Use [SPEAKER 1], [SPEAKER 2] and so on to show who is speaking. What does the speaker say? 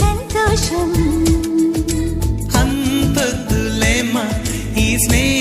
[SPEAKER 1] సంతోషం.
[SPEAKER 2] అంతకులేమా ఈ స్నేహ?